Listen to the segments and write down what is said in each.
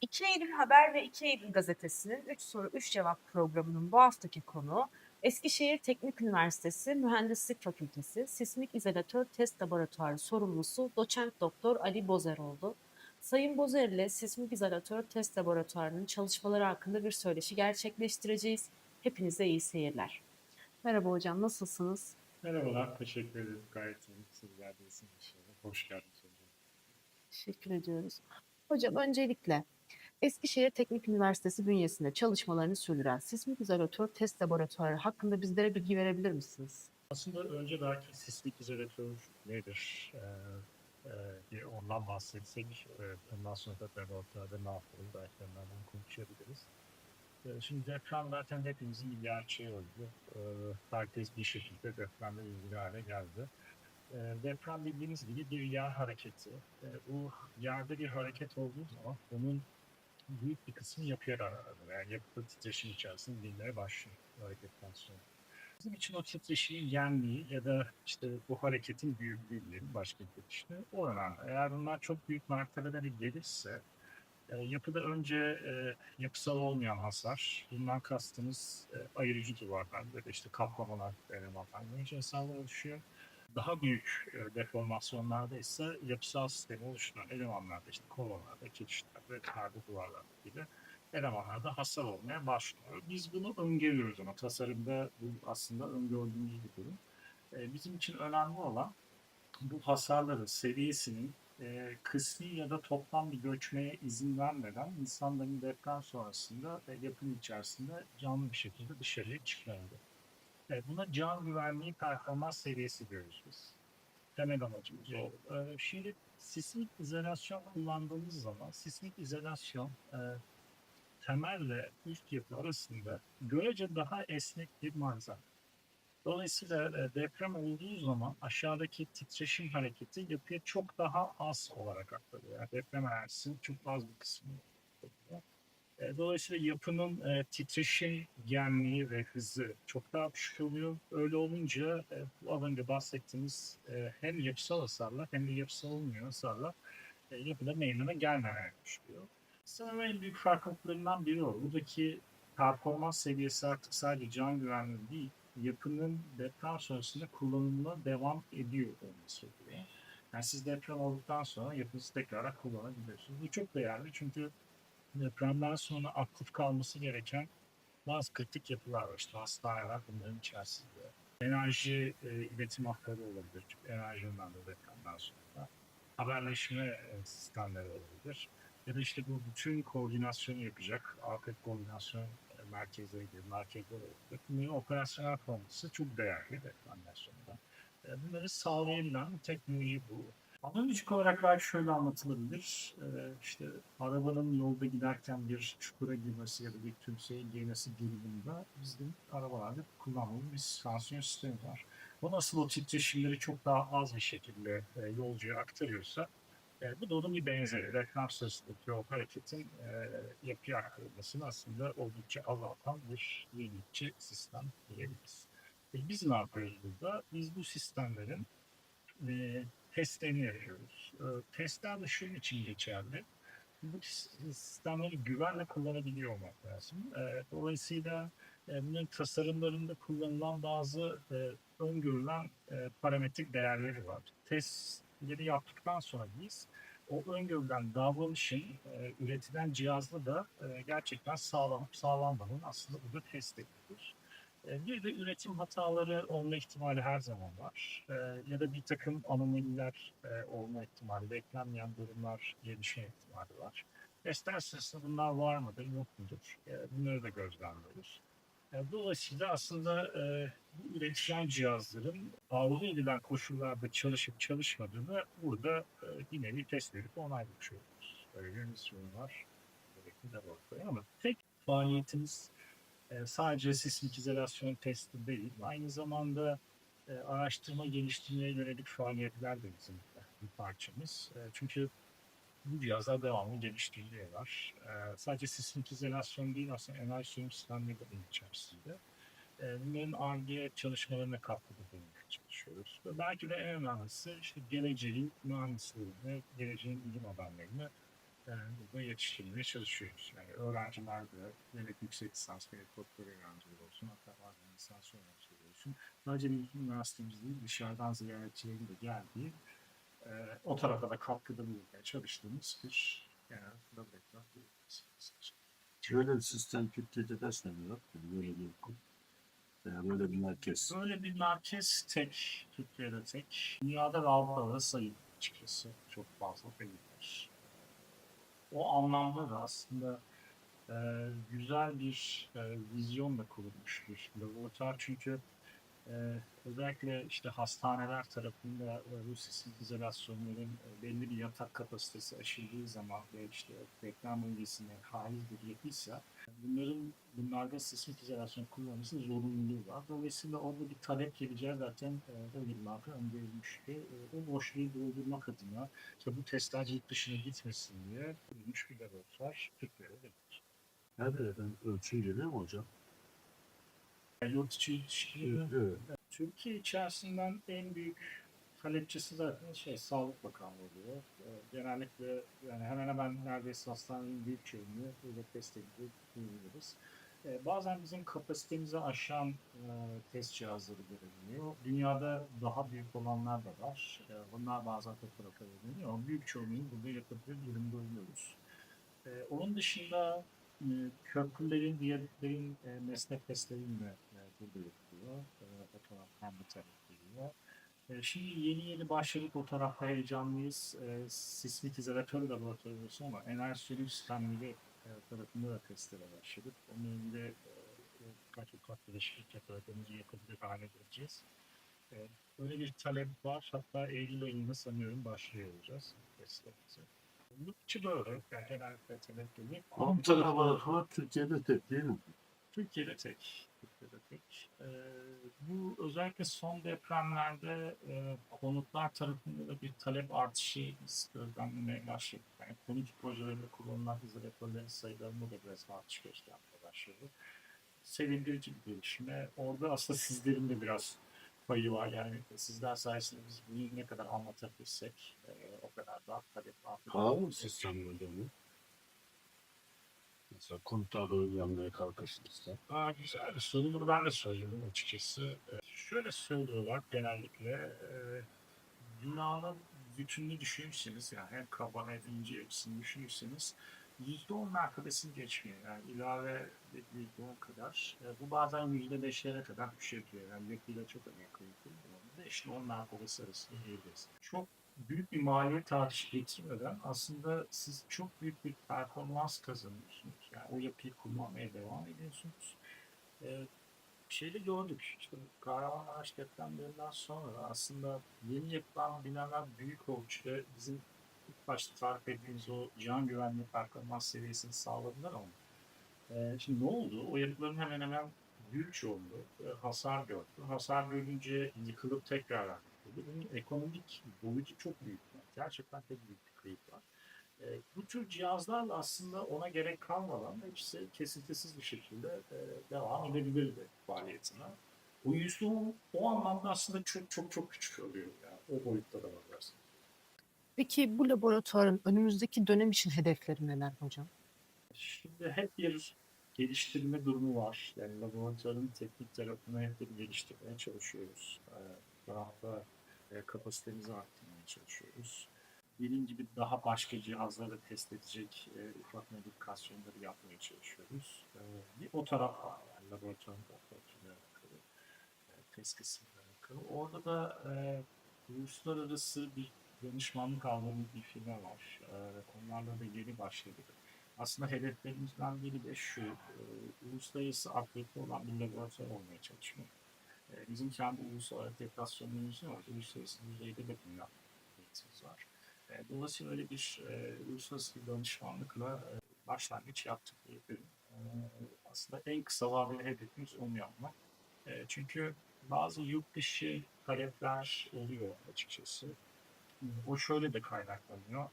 2 Eylül Haber ve 2 Eylül Gazetesi'nin 3 soru 3 cevap programının bu haftaki konuğu Eskişehir Teknik Üniversitesi Mühendislik Fakültesi Sismik İzolatör Test Laboratuvarı sorumlusu Doçent Doktor Ali Bozer oldu. Sayın Bozer ile Sismik İzolatör Test Laboratuvarı'nın çalışmaları hakkında bir söyleşi gerçekleştireceğiz. Hepinize iyi seyirler. Merhaba hocam, nasılsınız? Merhabalar, teşekkür ederim. Gayet iyi. Sizler de iyisiniz inşallah. Hoş geldiniz hocam. Teşekkür ediyoruz. Hocam öncelikle Eskişehir Teknik Üniversitesi bünyesinde çalışmalarını sürdüren sismik izolatör test laboratuvarı hakkında bizlere bilgi verebilir misiniz? Aslında önce belki sismik izolatör nedir? Ee, e, ondan bahsetsek, e, ondan sonra da laboratuvarda ne yapıyoruz? Belki onlardan konuşabiliriz. E, şimdi deprem zaten hepimizin bir gerçeği oldu. E, herkes bir şekilde depremle ilgili hale geldi. E, deprem bildiğiniz gibi bir yer hareketi. E, bu yerde bir hareket olduğu zaman onun büyük bir kısmı yapıya rağmen yani yapıda titreşim içerisinde dinmeye başlıyor hareketten sonra. Bizim için o titreşimin yenliği ya da işte bu hareketin büyüklüğü diyelim başka bir işte o önemli. Eğer bunlar çok büyük mertebelere gelirse e, yapıda önce e, yapısal olmayan hasar, bundan kastımız e, ayırıcı duvarlar ya da işte kaplamalar, elemanlar, önce hasarlar oluşuyor. Daha büyük e, deformasyonlarda ise yapısal sistemi oluşturan elemanlarda işte kolonlarda, kirişlerde, perde duvarlarda gibi elemanlarda hasar olmaya başlıyor. Biz bunu öngörüyoruz ama tasarımda bu aslında öngördüğümüz bir durum. E, bizim için önemli olan bu hasarların seviyesinin e, kısmi ya da toplam bir göçmeye izin vermeden insanların deprem sonrasında ve yapının içerisinde canlı bir şekilde dışarıya çıkmaları. E, buna can güvenliği performans seviyesi diyoruz biz. Temel amacımız o. E, şimdi sismik izolasyon kullandığımız zaman sismik izolasyon e, temelle üst yapı arasında görece daha esnek bir malzeme. Dolayısıyla e, deprem olduğu zaman aşağıdaki titreşim hareketi yapıya çok daha az olarak aktarıyor. Yani deprem enerjisinin çok az bir kısmı. E, Dolayısıyla yapının e, titreşim genliği ve hızı çok daha düşük oluyor. Öyle olunca e, bu az önce bahsettiğimiz e, hem yapısal hasarlar hem de yapısal olmayan hasarlar e, yapıda meydana gelmemeye başlıyor. Sanırım en büyük farklılıklarından biri o. Buradaki performans seviyesi artık sadece can güvenliği değil, yapının deprem sonrasında kullanımına devam ediyor olması oluyor. Yani siz deprem olduktan sonra yapınızı tekrar kullanabiliyorsunuz. Bu çok değerli çünkü depremden sonra aktif kalması gereken bazı kritik yapılar var. İşte hastaneler bunların içerisinde. Enerji e, iletim hatları olabilir. Çünkü enerji önemli depremden sonra. Haberleşme e, sistemleri olabilir. Ya da işte bu bütün koordinasyonu yapacak afet koordinasyon e, merkezleri gibi merkezler olabilir. Bunların operasyonel forması çok değerli depremden sonra. E, bunları sağlayabilen teknoloji bu. Analojik olarak belki şöyle anlatılabilir. Ee, işte arabanın yolda giderken bir çukura girmesi ya da bir tümseye girmesi durumunda bizim arabalarda kullandığımız bir süspansiyon sistemi var. O nasıl o titreşimleri çok daha az bir şekilde e, yolcuya aktarıyorsa e, bu da onun bir benzeri. Reklam sırasındaki o hareketin e, yapıya aktarılmasını aslında oldukça azaltan bir yenilikçi sistem diyebiliriz. E, biz ne yapıyoruz burada? Biz bu sistemlerin e, testlerini yapıyoruz. E, testler de şunun için geçerli. Bu sistemleri güvenle kullanabiliyor olmak lazım. E, dolayısıyla e, bunun tasarımlarında kullanılan bazı e, öngörülen e, parametrik değerleri var. Testleri yaptıktan sonra biz o öngörülen davranışın e, üretilen cihazla da e, gerçekten sağlanıp sağlanmadığını aslında burada test ediyoruz. E, Bir de üretim hataları olma ihtimali her zaman var. E, ya da bir takım anomaliler e, olma ihtimali, beklenmeyen durumlar gelişme ihtimali var. Testler sırasında var mıdır, yok mudur? E, bunları da gözlemliyoruz. E, dolayısıyla aslında e, bu üretilen cihazların arzu edilen koşullarda çalışıp çalışmadığını burada e, bir test edip onaylamış oluyoruz. Böyle bir misyonu var. Gerekli ama tek faaliyetimiz e, sadece sismik izolasyon testi değil, aynı zamanda e, araştırma geliştirmeye yönelik faaliyetler de bizim bir parçamız. E, çünkü bu cihazlar devamlı geliştiriliyorlar. E, sadece sismik izolasyon değil, aslında enerji sürüm sistemleri de içerisinde. E, bunların ARGE çalışmalarına katkıda bulunmaya çalışıyoruz. Ve belki de en önemlisi işte geleceğin mühendisliğini, geleceğin bilim adamlarını e, burada yetiştirmeye çalışıyoruz. Yani öğrenciler de gerek yüksek lisans gerek doktor öğrencileri olsun hatta bazen lisans öğrencileri olsun. Sadece bizim üniversitemiz değil dışarıdan ziyaretçilerin de geldiği e, o tarafa da katkıda bulunmaya çalıştığımız bir yani laboratuvar. Şöyle bir sistem Türkiye'de tane var? Yani böyle bir okul. Böyle bir merkez. Böyle bir merkez tek, Türkiye'de tek. Dünyada ve Avrupa'da da sayılı açıkçası. Çok fazla değiller. O anlamda da aslında e, güzel bir e, vizyonla kurulmuş bir laboratuvar. Çünkü e, özellikle işte hastaneler tarafında e, bu izolasyonların e, belli bir yatak kapasitesi aşıldığı zaman ve işte reklam bölgesine haiz bir yapıysa bunların bunlarda sismik izolasyon kullanılması zorunluluğu var. Dolayısıyla orada bir talep geleceği zaten e, bir marka öngörülmüştü. E, o boşluğu doldurmak adına işte bu testler yurt dışına gitmesin diye kurulmuş bir laboratuvar Türkiye'de de var. Her yerden ölçü geliyor mu hocam? Yani yurt içi ilişkileri Evet. Türkiye içerisinden en büyük talepçisi zaten şey Sağlık Bakanlığı oluyor. Ee, Genellikle yani hemen hemen neredeyse hastanenin büyük çoğunluğu böyle test edilip diyebiliriz. Ee, Bazen bizim kapasitemizi aşan e, test cihazları görülüyor. Dünyada daha büyük olanlar da var. Ee, Bunlar bazen fotoğrafa veriliyor ama büyük çoğunluğunu burada yapabilir durumda oluyoruz. Onun dışında e, köprülerin, diyalitlerin e, meslek testleriyle e, burada yapılıyor. E, fotoğraf hem de taraf geliyor. E, şimdi yeni yeni başladık o tarafta heyecanlıyız. E, sismik izolatör laboratuvarı ama enerji sürüm sistemleri e, tarafında da testlere başladık. Onun önünde e, e, birkaç ufak değişiklik yaparak önce yapabilir hale geleceğiz. E, böyle bir talep var. Hatta Eylül ayında sanıyorum başlıyor olacağız testlerimize. Bunun için böyle. Yani genellikle talep geliyor. Komuta laboratuvar Türkiye'de tek değil mi? Türkiye'de tek. Türkiye'de tek. Ee, bu özellikle son depremlerde e, konutlar tarafında da bir talep artışı gözlemlemeye başladık. Yani konut projelerinde kullanılan izolatörlerin sayılarında da biraz artış göstermeye başladı. Sevindirici bir gelişme. Orada aslında sizlerin de biraz payı var. Yani sizler sayesinde biz bunu ne kadar anlatabilirsek e, o kadar daha talep artıyor. Pahalı mı sistem bu? Mesela komuta böyle yapmaya kalkışırsa. Aa, güzel bir soru. Bunu ben de söylüyorum açıkçası. Ee, şöyle söylüyorlar genellikle. E, dünyanın bütününü düşünürseniz, yani hem kaba hem ince yapısını düşünürseniz %10 mertebesini geçmiyor. Yani ilave %10 kadar. E, bu bazen %5'lere kadar düşebiliyor. Yani yakıyla çok alakalı. İşte 10 mertebesi arasında diyebiliriz. Çok büyük bir maliyet artışı getirmeden aslında siz çok büyük bir performans kazanıyorsunuz. Yani o yapıyı kullanmaya devam ediyorsunuz. Ee, şeyde gördük. İşte Kahramanmaraş depremlerinden sonra aslında yeni yapılan binalar büyük ölçüde bizim ilk başta tarif ettiğimiz o can güvenli performans seviyesini sağladılar ama e, şimdi ne oldu? O yapıların hemen hemen büyük çoğunluğu e, hasar gördü. Hasar görünce yıkılıp tekrar. Bunun ekonomik boyutu çok büyük. Gerçekten çok büyük bir kayıp var. E, bu tür cihazlarla aslında ona gerek kalmadan hepsi kesintisiz bir şekilde e, devam edebilirdi faaliyetine. O yüzde o, o anlamda aslında çok çok çok küçük oluyor. Yani. O boyutta da bakarsın. Peki bu laboratuvarın önümüzdeki dönem için hedefleri neler hocam? Şimdi hep bir geliştirme durumu var. Yani laboratuvarın teknik tarafını hep bir geliştirmeye çalışıyoruz. Ee, e, kapasitemizi arttırmaya çalışıyoruz. Dediğim gibi daha başka cihazları test edecek e, ufak modifikasyonları yapmaya çalışıyoruz. Ee, bir o taraf var yani laboratuvarın operasyonuyla alakalı, e, test kısmıyla alakalı. Orada da e, uluslararası bir danışmanlık aldığımız bir firma var. E, onlarla da yeni başladık aslında hedeflerimizden biri de şu, e, uluslararası akredite olan bir laboratuvar olmaya çalışmak. E, bizim kendi ulusal akreditasyonlarımız var, uluslararası düzeyde de bunlar eğitimimiz var. E, dolayısıyla öyle bir e, uluslararası bir danışmanlıkla e, başlangıç yaptık diyebilirim. E, aslında en kısa vadeli hedefimiz onu yapmak. E, çünkü bazı yurt dışı talepler oluyor açıkçası. E, O şöyle de kaynaklanıyor.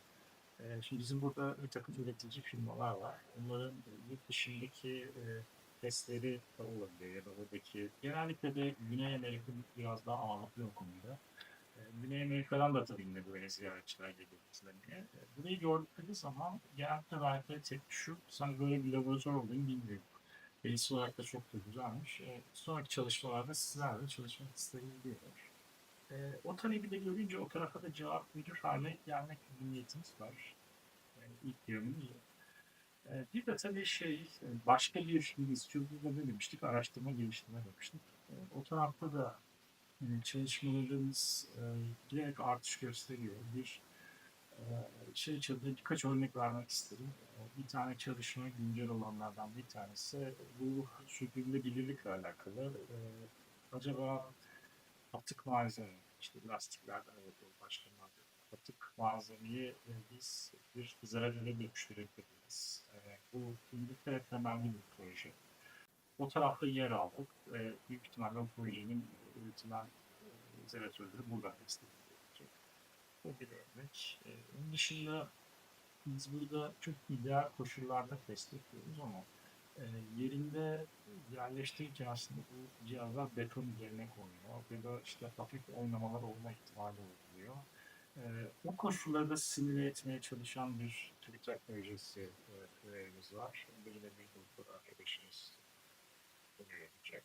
Ee, Şimdi bizim burada bir takım üretici firmalar var. Onların e, yurt dışındaki de olabilir ya da oradaki genellikle de Güney Amerika biraz daha ağırlıklı o konuda. E, Güney Amerika'dan da tabii yine böyle ziyaretçiler geliyor izlemeye. E, Burayı gördükleri zaman genellikle belki tek şu, sanki böyle bir laboratuvar olduğunu bilmiyorum. Beyinsel olarak da çok da güzelmiş. E, sonraki çalışmalarda sizlerle çalışmak isteyebiliyorlar. E, o talebi de görünce o tarafa da cevap verir hale gelmek gibi niyetimiz var. Yani ilk yanımız o. E, bir de tabii şey, e, başka bir institutda ne demiştik? Araştırma geliştirme demiştik. E, o tarafta da e, çalışmalarımız e, giderek artış gösteriyor. Bir şey içinde birkaç örnek vermek isterim. Bir tane çalışma güncel olanlardan bir tanesi bu sürdürülebilirlikle alakalı. Acaba atık malzeme, işte lastiklerden yapıyor başka. Atık malzemeyi biz bir zararlı dönüştürebiliriz. E, bu İngiltere temelli bir proje. O tarafta yer aldık ve büyük ihtimalle o projenin üretilen e, zeratörleri buradan desteklenecek. Bu bir örnek. E, onun dışında biz burada çok ideal koşullarda test yapıyoruz ama e, yerinde yerleştirirken aslında bu cihazlar beton üzerine konuyor ve da işte hafif oynamalar olma ihtimali oluyor. E, o koşulları da simüle etmeye çalışan bir TÜBİTAK projesi e, üyemiz var. Onda yine bir doktor arkadaşımız bunu yapacak.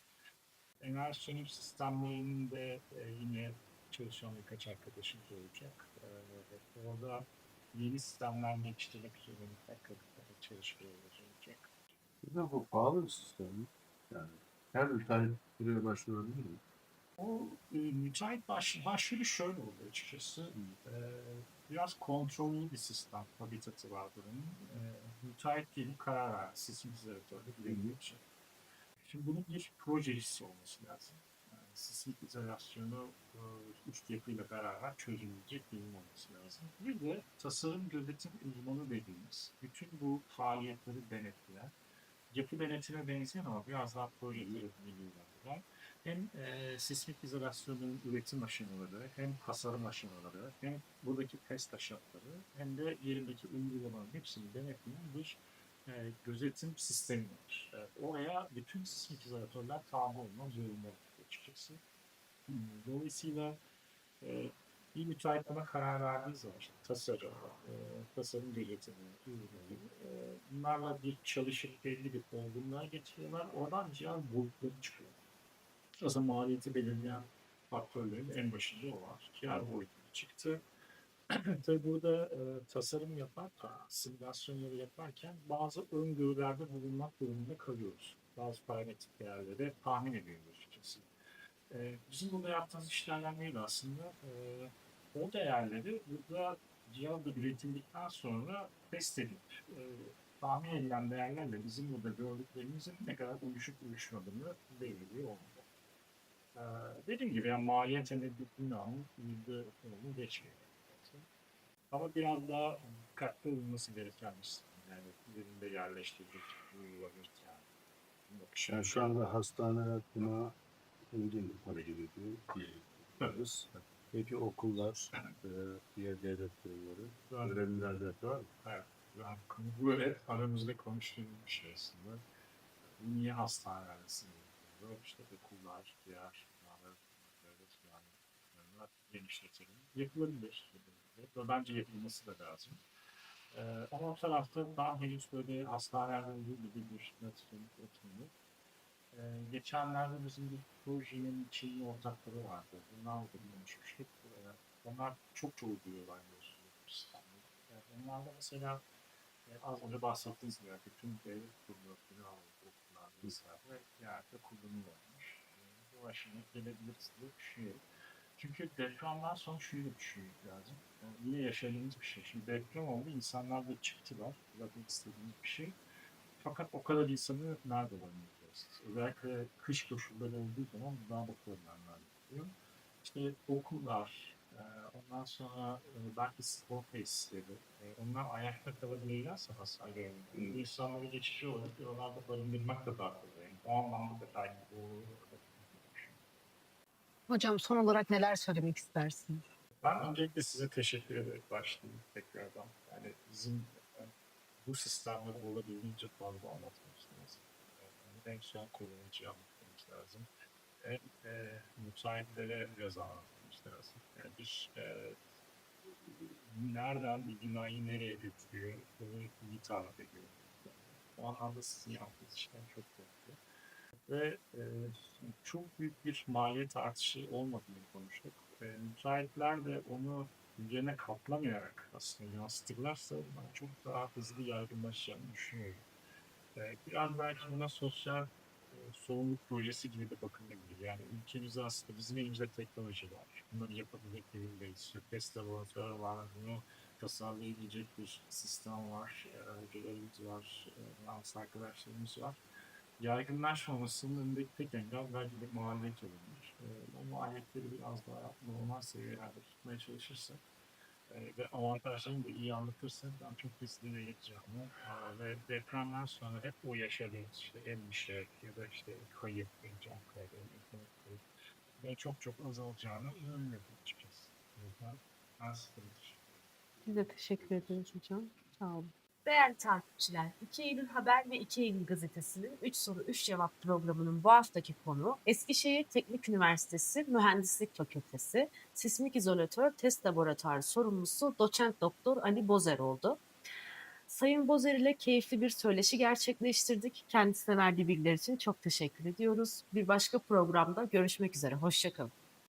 Enerji sönim sistemlerinde e, yine çalışan birkaç arkadaşımız olacak. E, orada yeni sistemler geliştirmek üzere mutlaka çalışmalarımız olacak. Bir de bu pahalı bir sistem. Yani her ülke buraya başvurabilir mi? O e, müteahhit baş, başvuru şöyle oldu açıkçası. E, biraz kontrollü bir sistem habitatı var buranın. E, müteahhit gelip karar verdi. Sistem izolatörde bilebilecek. Şimdi bunun bir proje hissi olması lazım. Yani sismik izolasyonu e, üst yapıyla beraber çözülecek bilim olması lazım. Bir de tasarım gözetim uzmanı dediğimiz bütün bu faaliyetleri denetleyen, yapı denetime benzeyen ama biraz daha proje yönetmeliği var hem e, sismik izolasyonun üretim aşamaları, hem tasarım aşamaları, hem buradaki test aşamaları, hem de yerindeki uygulamaların hepsini denetleyen bir e, gözetim sistemi var. E, oraya bütün sismik izolatörler tabi olmak zorunda açıkçası. Dolayısıyla e, bir müteahhit buna karar verdiği zaman işte tasarım, e, tasarım gözetimi, uygulama, e, bunlarla bir çalışıp belli bir olgunluğa getiriyorlar. Oradan cihaz boyutları çıkıyor. Aslında maliyeti belirleyen faktörlerin en başında o var. Kar boyutları çıktı. Tabii burada e, tasarım yaparken, simülasyonları yaparken bazı öngörülerde bulunmak durumunda kalıyoruz. Bazı parametrik değerleri tahmin ediyoruz açıkçası. E, bizim burada yaptığımız işlerden neydi aslında? E, o değerleri burada cihazda üretildikten sonra test edip e, tahmin edilen değerlerle bizim burada gördüklerimizin ne kadar uyuşup uyuşmadığını belirliyor olmalı. Ee, dediğim gibi yani maliyet temettüsünün alın yüzde onu geçmiyor. Ama biraz daha dikkatli olması gereken bir sistem. Yani üzerinde yerleştirdik, uygulanırken. Bakış Yani şu anda hastaneler buna uygun hareket ediyor diyebiliriz. Peki okullar, e, diğer devlet kurumları, Ben- öğrenciler de var mı? Evet. Yani bu böyle aramızda konuştuğumuz bir şey aslında. Niye hastanelerde sınırlı? İşte okullar, diğer genişletelim. Yapılabilir. Ve bence yapılması da lazım. Ee, ama o tarafta daha henüz böyle hastanelerde gibi bir network oturmuyor. Ee, geçenlerde bizim bir projenin Çinli ortakları vardı. Bunlarla da konuşmuştuk. Ee, onlar çok biliyorsunuz bu sistemleri. Yani onlarla mesela e, az önce bahsettiğiniz gibi bütün devlet kurumları, okullar vesaire yerde kullanılıyormuş. E, bu aşamaya gelebiliriz diye düşünüyorum. Çünkü depremden sonra şöyle düşünmek lazım. Yani yine yaşadığımız bir şey. Şimdi deprem oldu, insanlar da çıktılar. Zaten istediğimiz bir şey. Fakat o kadar insanı nerede bulabiliriz? Özellikle kış koşulları olduğu zaman daha da problemler oluyor. İşte okullar, e, ondan sonra e, belki spor tesisleri, e, onlar ayakta kalabilirlerse hasarlı insanları geçici olarak oralarda barındırmak da daha kolay. Yani o anlamda da belki bu Hocam son olarak neler söylemek istersiniz? Ben öncelikle size teşekkür ederek başlayayım tekrardan. Yani bizim bu sistemleri olabildiğince fazla anlatmamız lazım. Yani en son kullanıcıyı anlatmamız lazım. hem e, müteahhitlere ceza vermişler aslında. Yani bir e, nereden bir binayı nereye götürüyor bunu iyi tarif ediyor. O anlamda sizin yaptığınız işler çok doğru. Ve e, çok büyük bir maliyet artışı olmadığını konuştuk. E, müteahhitler de onu üzerine katlamayarak aslında yansıtırlarsa ben çok daha hızlı yaygınlaşacağını düşünüyorum. E, biraz belki buna sosyal e, sorumluluk projesi gibi de bakılabilir. Yani ülkemizde aslında bizim elimizde teknoloji var. Bunları yapabilecek durumdayız. Test laboratuvarı var. Bunu tasarlayabilecek bir sistem var. E, Hocalarımız var. E, arkadaşlarımız var. Yaygınlaşmamasının önündeki tek engel belki de maliyet olabilir. O maliyetleri biraz daha normal seviyelerde tutmaya çalışırsak e, ve avantajlarını da iyi anlatırsak ben çok hızlı ve yeteceğimi e, ve depremden sonra hep o yaşadığımız işte endişe ya da işte kayıp, can kaybı, ekonomik kayıp ve çok çok azalacağını inanıyorum açıkçası. O yüzden ben sıkılır. Biz de teşekkür ederiz hocam. Sağ olun. Değerli takipçiler, 2 Eylül Haber ve 2 Eylül Gazetesi'nin 3 soru 3 cevap programının bu haftaki konu Eskişehir Teknik Üniversitesi Mühendislik Fakültesi Sismik İzolatör Test Laboratuvarı sorumlusu doçent doktor Ali Bozer oldu. Sayın Bozer ile keyifli bir söyleşi gerçekleştirdik. Kendisine verdiği bilgiler için çok teşekkür ediyoruz. Bir başka programda görüşmek üzere. Hoşçakalın.